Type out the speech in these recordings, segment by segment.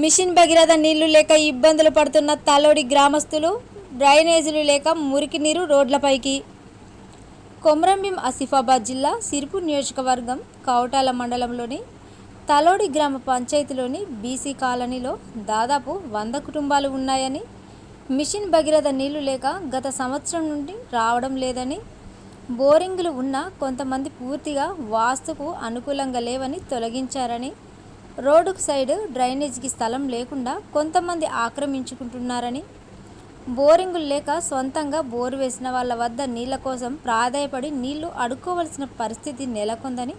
Machine Bhagiratha నీళ్ళు లేక ఇబ్బందులు పడుతున్న తలోడి గ్రామస్తులు డ్రైనేజీలు లేక మురికి నీరు రోడ్లపైకి. కొమరంభీం ఆసిఫాబాద్ జిల్లా సిరుపు నియోజకవర్గం కౌటాల మండలంలోని తలోడి గ్రామ పంచాయతీలోని బీసీ కాలనీలో దాదాపు వంద కుటుంబాలు ఉన్నాయని మిషన్ భగీరథ నీళ్ళు లేక గత సంవత్సరం నుండి రావడం లేదని బోరింగులు ఉన్న కొంతమంది పూర్తిగా వాస్తుకు అనుకూలంగా లేవని తొలగించారని రోడ్డుకు సైడ్ డ్రైనేజ్కి స్థలం లేకుండా కొంతమంది ఆక్రమించుకుంటున్నారని. బోరింగులు లేక సొంతంగా బోరు వేసిన వాళ్ళ వద్ద నీళ్ళ కోసం ప్రాధాయపడి నీళ్ళు అడుక్కోవలసిన పరిస్థితి నెలకొందని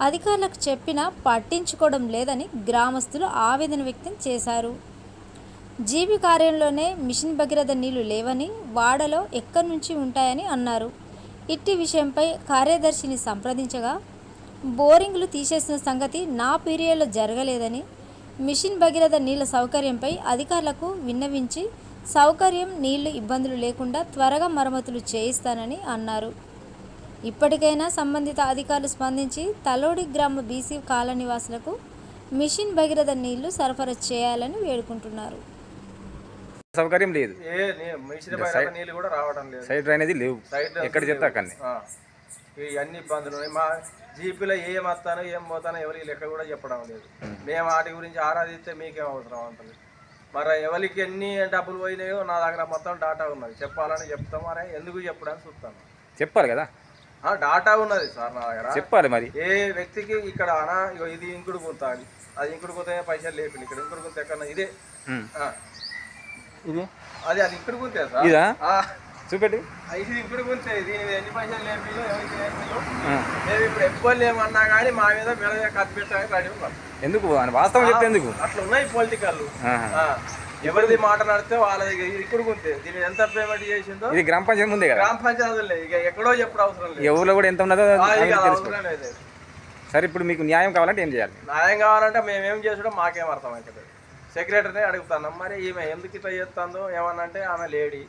అధికారులకు చెప్పినా పట్టించుకోవడం లేదని గ్రామస్తులు ఆవేదన వ్యక్తం చేశారు. జీవి కార్యంలోనే మిషన్ భగీరథ నీళ్ళు లేవని వాడలో ఎక్కడి నుంచి ఉంటాయని అన్నారు. ఇట్టి విషయంపై కార్యదర్శిని సంప్రదించగా బోరింగ్లు తీసేసిన సంగతి నా పీరియడ్లో జరగలేదని మిషన్ భగీరథ నీళ్ళ సౌకర్యంపై అధికారులకు విన్నవించి సౌకర్యం నీళ్ళు ఇబ్బందులు లేకుండా త్వరగా మరమ్మతులు చేయిస్తానని అన్నారు. ఇప్పటికైనా సంబంధిత అధికారులు స్పందించి తలోడి గ్రామ బీసీ కాలనీ వాసులకు మిషన్ భగీరథ నీళ్ళు సరఫరా చేయాలని వేడుకుంటున్నారు. సౌకర్యం లేదు. ఏ నీ- మిషన్ బయట నీళ్ళు కూడా రావడం లేదు. సైడ్ డ్రైనేజీ లేవు. ఎక్కడ చెప్తే అక్కడనే. అన్ని ఇబ్బందులు ఉన్నాయి. మా జీపీలో ఏం వస్తానో ఏం పోతానో ఎవరికి లెక్క కూడా చెప్పడం లేదు. మేము వాటి గురించి ఆరాధిస్తే మీకేం అవసరం అంటది మరి ఎవరికి ఎన్ని డబ్బులు పోయినాయో నా దగ్గర మొత్తం డాటా ఉన్నది. చెప్పాలని చెప్తాం మరి ఎందుకు చెప్పడానికి చూస్తాను చెప్పాలి కదా? ఆ, డాటా ఉన్నది సార్ నా దగ్గర. చెప్పాలి మరి. ఏ వ్యక్తికి ఇక్కడ అనా ఇగో ఇది ఇంకుడు గుంత అది. అది ఇంకుడు గుంత పైసలు లేపింది ఇక్కడ ఇంకుడు గుంత ఎక్కడ ఇదే. ఇది? అది అది ఇంకుడు గుంతే సార్. ఇదా? ఆ. చూపెట్టి. ఇది ఇంకుడు గుంతే దీని మీద ఎన్ని పైసలు లేపిలో ఎవరికి లేపిలో ఆ. మేము ఇప్పుడు ఎక్కువ ఏమన్నా కానీ మా మీద మెల్లగా ఖర్చు పెట్టడానికి రెడీ ఉన్నాం ఎందుకు? అని వాస్తవం చెప్తే ఎందుకు? అట్లా ఉన్నాయి పొలిటికల్. ఎవరిది మాట నడితే వాళ్ళ దగ్గర ఇది ఇక్కడ గుంతే దీని ఎంత పేమెంట్ చేసిందో? ఇది గ్రామ పంచాయతీ ముందే కదా? గ్రామ పంచాయతీలే. ఇక ఎక్కడో చెప్పుడు అవసరం లేదు. ఎవరిలో కూడా ఎంత ఉన్నదో అవసరం లేదు. సరే ఇప్పుడు మీకు న్యాయం కావాలంటే ఏం చేయాలి? న్యాయం కావాలంటే మేమేం చేసుడో మాకేం అర్థమవుతుంది సెక్రటరీనే అడుగుతున్నాం మరి ఈమె ఎందుకు ఇట్లా చేస్తుందో? ఏమన్నా అంటే ఆమె లేడీ.